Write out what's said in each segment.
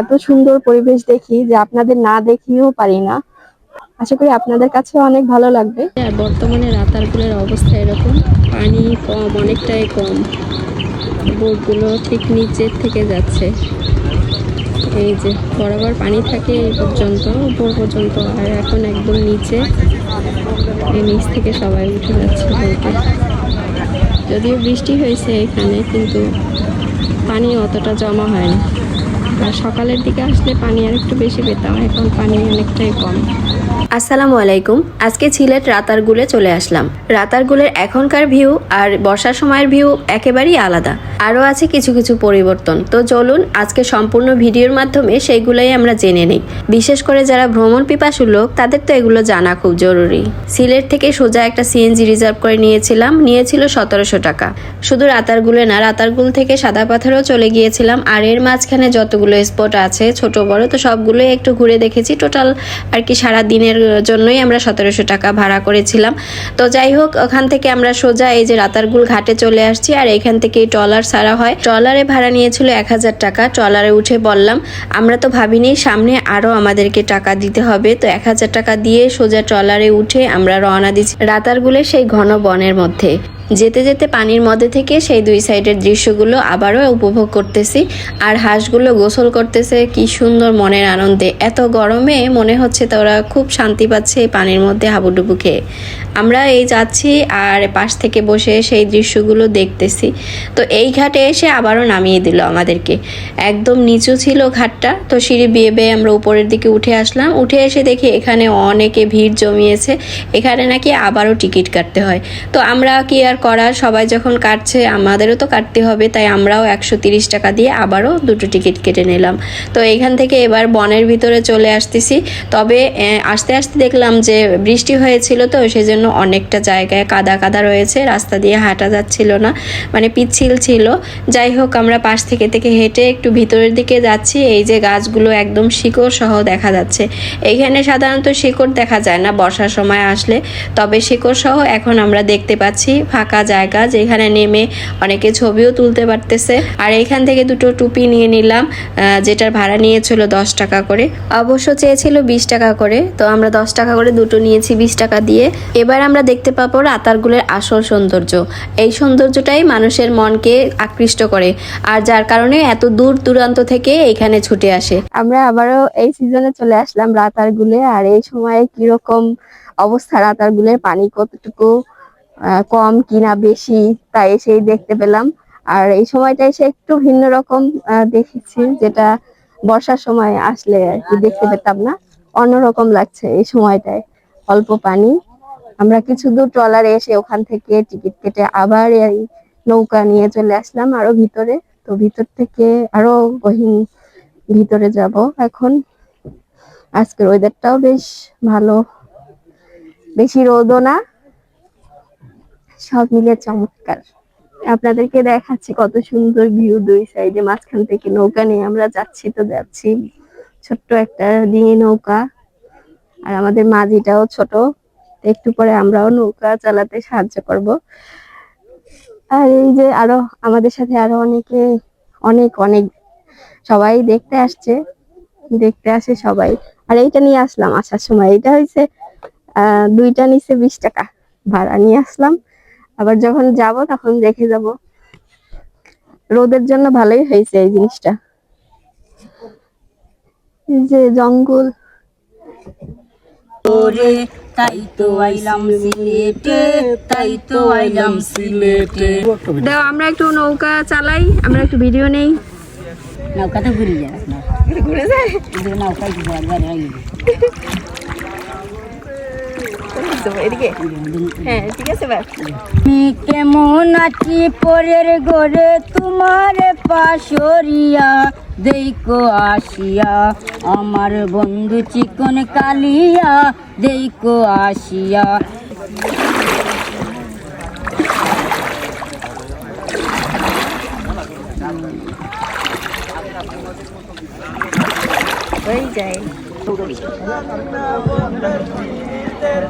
এত সুন্দর পরিবেশ দেখি যে আপনাদের না দেখিও পারি না। আশা করি আপনাদের কাছে অনেক ভালো লাগবে। আর বর্তমানে রাতারগুলের অবস্থা এরকম, পানি কম, অনেকটাই কম। বোটগুলো ঠিক নিচের থেকে যাচ্ছে। এই যে বরাবর পানি থাকে এই পর্যন্ত, উপর পর্যন্ত, আর এখন একদম নিচে। এই নিচ থেকে সবাই উঠে যাচ্ছে বোটে। যদিও বৃষ্টি হয়েছে এখানে, কিন্তু পানি অতটা জমা হয় না আর সকালের দিকে আসলে পানি আর একটু বেশি পেতাম, এখন পানি অনেকটাই কম। আসসালামু আলাইকুম। আজকে সিলেট রাতারগুলে চলে আসলাম। রাতারগুলের এখনকার ভিউ আর বর্ষার সময়ের ভিউ একেবারেই আলাদা। আরও আছে কিছু কিছু পরিবর্তন। তো চলুন আজকে সম্পূর্ণ ভিডিওর মাধ্যমে সেইগুলোই আমরা জেনে নিই। বিশেষ করে যারা ভ্রমণ পিপাসু লোক, তাদের তো এগুলো জানা খুব জরুরি। সিলেট থেকে সোজা একটা সিএনজি রিজার্ভ করে নিয়েছিলাম, নিয়েছিল সতেরোশো টাকা। শুধু রাতারগুলে না, রাতারগুল থেকে সাদা পাথরেও চলে গিয়েছিলাম, আর এর মাঝখানে যতগুলো স্পট আছে, ছোট, বড়, তো সবগুলোই একটু ঘুরে দেখেছি। টোটাল আর কি সারা দিনের জন্যই আমরা সতেরোশো টাকা ভাড়া করেছিলাম। তো যাই হোক, ওখান থেকে আমরা সোজা এই যে রাতারগুল ঘাটে চলে আসছি, আর এখান থেকে ট্রলার সারা হয়। ট্রলারে ভাড়া নিয়েছিল এক হাজার টাকা, ট্রলারে উঠে বললাম, আমরা তো ভাবিনি সামনে আরও আমাদেরকে টাকা দিতে হবে। তো এক হাজার টাকা দিয়ে সোজা ট্রলারে উঠে আমরা রওনা দিচ্ছি রাতারগুলের সেই ঘন বনের মধ্যে। যেতে যেতে পানির মধ্যে থেকে সেই দুই সাইডের দৃশ্যগুলো আবারও উপভোগ করতেছি, আর হাঁসগুলো গোসল করতেছে, কি সুন্দর মনের আনন্দে। এত গরমে মনে হচ্ছে তোরা খুব শান্তি পাচ্ছে পানির মধ্যে হাবুডুবু খেয়ে। আমরা এই যাচ্ছি আর পাশ থেকে বসে সেই দৃশ্যগুলো দেখতেছি। তো এই ঘাটে এসে আবারও নামিয়ে দিল আমাদেরকে। একদম নিচু ছিল ঘাটটা, তো সিঁড়ি বিয়ে বেয়ে আমরা উপরের দিকে উঠে আসলাম। উঠে এসে দেখি এখানে অনেকে ভিড় জমিয়েছে। এখানে নাকি আবারও টিকিট কাটতে হয়। তো আমরা কি আর করার? সবাই যখন কাটছে, আমাদেরও তো কাটতে হবে, তাই আমরাও একশো টাকা দিয়ে আবারও দুটো টিকিট কেটে নিলাম। তো এইখান থেকে এবার বনের ভিতরে চলে আসতেছি। তবে আস্তে আস্তে দেখলাম যে বৃষ্টি হয়েছিল তো সেই জন্য অনেকটা জায়গায় কাদা কাদা রয়েছে, রাস্তা দিয়ে হাঁটা যাচ্ছিল না মানে পিচ্ছিল ছিল। যাই হোক, আমরা পাশ থেকে থেকে হেঁটে একটু ভিতরের দিকে যাচ্ছি, এই যে গাছগুলো একদম শিকড় সহ দেখা যাচ্ছে। এইখানে সাধারণত শিকড় দেখা যায় না বর্ষার সময় আসলে, তবে শিকড় সহ এখন আমরা দেখতে পাচ্ছি ফাঁকা জায়গা, যেখানে নেমে অনেকে ছবিও তুলতে পারতেছে। আর এইখান থেকে দুটো টুপি নিয়ে নিলাম যেটার ভাড়া নিয়েছিল দশ টাকা করে। অবশ্য চেয়েছিল বিশ টাকা করে, তো আমরা দশ টাকা করে দুটো নিয়েছি বিশ টাকা দিয়ে। এবার আমরা দেখতে পাবো রাতারগুলের আসল সৌন্দর্য। এই সৌন্দর্যটাই মানুষের মনকে আকৃষ্ট করে, আর যার কারণে এত দূর দূরান্ত থেকে এখানে ছুটে আসে। আমরা আবারও এই সিজনে চলে আসলাম রাতারগুলে, আর এই সময়ে কীরকম অবস্থা রাতারগুলের? পানি কতটুকু কম কিনা বেশি? তাই সেই দেখতে পেলাম। আর এই সময়টা এসে একটু ভিন্ন রকম দেখেছি যেটা বর্ষার সময় আসলে আর কি দেখতে পেতাম না। অন্যরকম লাগছে এই সময়টায়। অল্প পানি। আমরা কিছু দূর ট্রলারে এসে ওখান থেকে টিকিট কেটে আবার এই নৌকা নিয়ে চলে আসলাম আরও ভিতরে। তো ভিতর থেকে আরও গহীন ভিতরে যাব এখন। আজকের ওয়েদারটাও বেশ ভালো। বেশি রোদও না। সব মিলে চমৎকার। আপনাদেরকে দেখাচ্ছি কত সুন্দর ভিউ দুই সাইডে মাঝখান থেকে নৌকা নিয়ে আমরা যাচ্ছি, তো যাচ্ছি। ছোট্ট একটা ডিঙি নৌকা। আর আমাদের মাঝিটাও ছোট একটু পরে আমরাও নৌকা চালাতে সাহায্য করব। আর এই যে আরও, আমাদের সাথে আরও অনেকে, অনেক অনেক, সবাই দেখতে আসছে। দেখতে আসে সবাই। আর এইটা নিয়ে আসলাম আসার সময়। এটা হয়েছে আহ, দুইটা নিচে বিশ টাকা। ভাড়া নিয়ে আসলাম। আবার যখন যাব তখন দেখে যাব। রোদের জন্য ভালোই হয়েছে এই জিনিসটা। এই যে জঙ্গল। ওরে তাই তো আইলাম সিলেটে তাই তো আইলাম সিলেটে। দাও আমরা একটু নৌকা চালাই আমরা একটু ভিডিও নেই। ঘুরে যায় ঘুরে যায়? এই যে নৌকায় ঘুরে একবার আইলে এদিকে হ্যাঁ ঠিক আছে আমি কেমন আছি পরের ঘরে? তোমার পাশরিয়া দেখো আসিয়া। আমার বন্ধু চিকন কালিয়া দেখো আসিয়া। হয়ে যায়।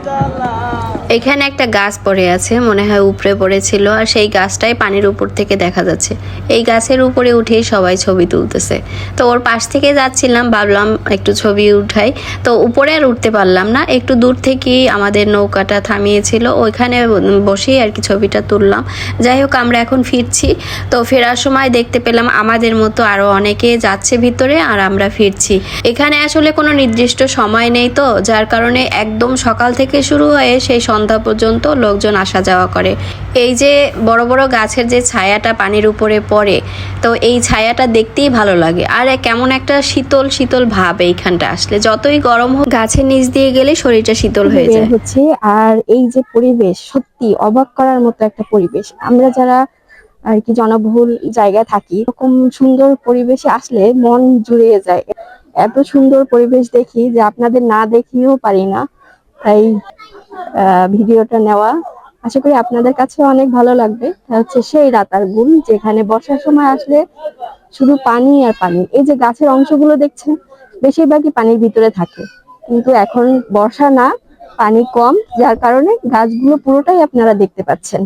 The dollar. এখানে একটা গাছ পড়ে আছে, মনে হয় উপরে পড়েছিল, আর সেই গাছটাই পানির উপর থেকে দেখা যাচ্ছে। এই গাছের উপরে উঠেই সবাই ছবি তুলতেছে। তো ওর পাশ থেকে যাচ্ছিলাম, ভাবলাম একটু ছবি উঠাই। তো উপরে আর উঠতে পারলাম না, একটু দূর থেকেই আমাদের নৌকাটা থামিয়েছিল। ওইখানে বসেই আর কি ছবিটা তুললাম। যাই হোক, আমরা এখন ফিরছি। তো ফেরার সময় দেখতে পেলাম আমাদের মতো আরও অনেকে যাচ্ছে ভিতরে, আর আমরা ফিরছি। এখানে আসলে কোনো নির্দিষ্ট সময় নেই তো, যার কারণে একদম সকাল থেকে শুরু হয়ে সেই সন্ধ্যা পর্যন্ত লোকজন আসা যাওয়া করে। এই যে বড় বড় গাছের যে ছায়াটা পানির উপরে পড়ে তো এই ছায়াটা দেখতেই ভালো লাগে। আর কেমন একটা শীতল শীতল ভাব এইখানটা আসলে। যতই গরম হোক গাছের নিচ দিয়ে গেলে শরীরটা শীতল হয়ে যায়। হচ্ছে। আর এই যে পরিবেশ সত্যি অবাক করার মতো একটা পরিবেশ। আমরা যারা আর কি জনবহুল জায়গায় থাকি এরকম সুন্দর পরিবেশে আসলে মন জুড়িয়ে যায়। এত সুন্দর পরিবেশ দেখি যে আপনাদের না দেখিও পারি না। তাই ভিডিওটা নেওয়া। আশা করি আপনাদের কাছে অনেক ভালো লাগবে। হচ্ছে সেই রাতার গুল যেখানে বর্ষার সময় আসলে শুধু পানি আর পানি। এই যে গাছের অংশগুলো দেখছেন, বেশিরভাগই পানির ভিতরে থাকে। কিন্তু এখন বর্ষা না, পানি কম, যার কারণে গাছগুলো পুরোটাই আপনারা দেখতে পাচ্ছেন।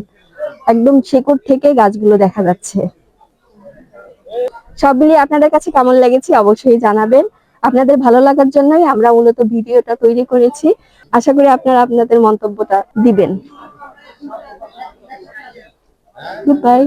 একদম শেকড় থেকে গাছগুলো দেখা যাচ্ছে। সব মিলিয়ে আপনাদের কাছে কেমন লেগেছে অবশ্যই জানাবেন। আপনাদের ভালো লাগার জন্যই আমরা মূলত ভিডিওটা তৈরি করেছি। আশা করি আপনারা আপনাদের মন্তব্যটা দিবেন। Good bye